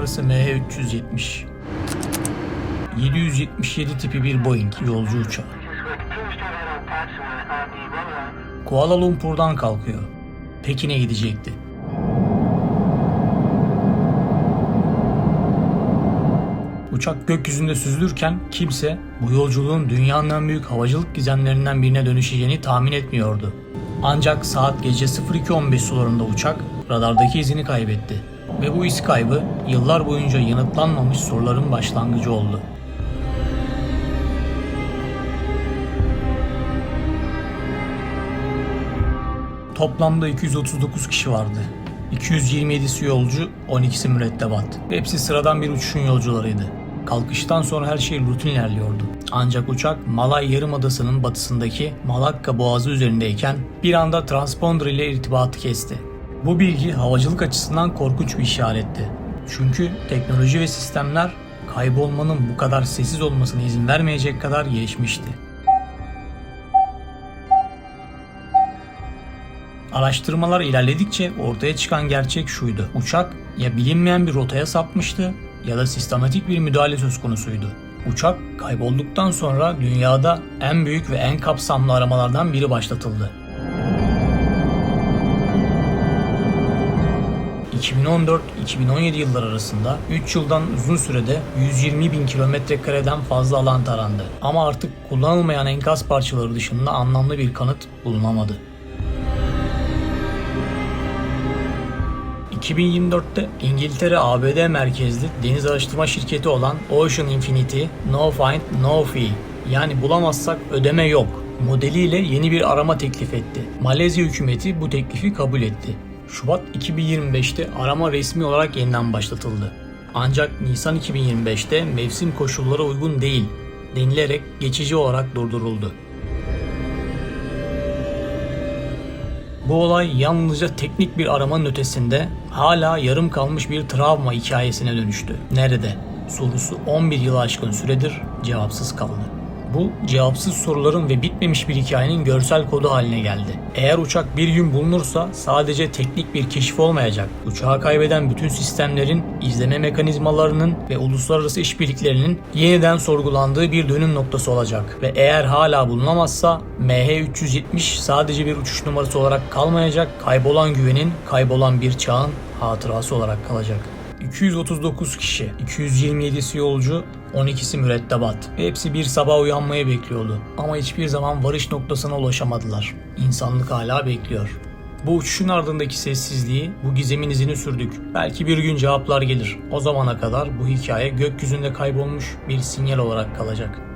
numarası MH370. 777 tipi bir Boeing yolcu uçağı. Kuala Lumpur'dan kalkıyor. Pekin'e gidecekti. Uçak gökyüzünde süzülürken kimse bu yolculuğun dünyanın en büyük havacılık gizemlerinden birine dönüşeceğini tahmin etmiyordu. Ancak saat gece 02.15 sularında uçak radardaki izini kaybetti. Ve bu iz kaybı yıllar boyunca yanıtlanmamış soruların başlangıcı oldu. Toplamda 239 kişi vardı. 227'si yolcu, 12'si mürettebat. Hepsi sıradan bir uçuşun yolcularıydı. Kalkıştan sonra her şey rutin ilerliyordu. Ancak uçak Malay Yarımadası'nın batısındaki Malakka Boğazı üzerindeyken bir anda transponder ile irtibatı kesti. Bu bilgi havacılık açısından korkunç bir işaretti. Çünkü teknoloji ve sistemler kaybolmanın bu kadar sessiz olmasına izin vermeyecek kadar gelişmişti. Araştırmalar ilerledikçe ortaya çıkan gerçek şuydu. Uçak ya bilinmeyen bir rotaya sapmıştı ya da sistematik bir müdahale söz konusuydu. Uçak kaybolduktan sonra dünyada en büyük ve en kapsamlı aramalardan biri başlatıldı. 2014-2017 yılları arasında 3 yıldan uzun sürede 120 bin kilometre kareden fazla alan tarandı. Ama artık kullanılmayan enkaz parçaları dışında anlamlı bir kanıt bulunamadı. 2024'te İngiltere ABD merkezli deniz araştırma şirketi olan Ocean Infinity No Find No Fee yani bulamazsak ödeme yok modeliyle yeni bir arama teklif etti. Malezya hükümeti bu teklifi kabul etti. Şubat 2025'te arama resmi olarak yeniden başlatıldı. Ancak Nisan 2025'te mevsim koşullara uygun değil denilerek geçici olarak durduruldu. Bu olay yalnızca teknik bir aramanın ötesinde hala yarım kalmış bir travma hikayesine dönüştü. Nerede? Sorusu 11 yıl aşkın süredir cevapsız kaldı. Bu cevapsız soruların ve bitmemiş bir hikayenin görsel kodu haline geldi. Eğer uçak bir gün bulunursa sadece teknik bir keşif olmayacak. Uçağı kaybeden bütün sistemlerin, izleme mekanizmalarının ve uluslararası işbirliklerinin yeniden sorgulandığı bir dönüm noktası olacak. Ve eğer hala bulunamazsa MH370 sadece bir uçuş numarası olarak kalmayacak, kaybolan güvenin, kaybolan bir çağın hatırası olarak kalacak. 239 kişi, 227'si yolcu, 12'si mürettebat. Hepsi bir sabah uyanmayı bekliyordu. Ama hiçbir zaman varış noktasına ulaşamadılar. İnsanlık hala bekliyor. Bu uçuşun ardındaki sessizliği, bu gizemin izini sürdük. Belki bir gün cevaplar gelir. O zamana kadar bu hikaye gökyüzünde kaybolmuş bir sinyal olarak kalacak.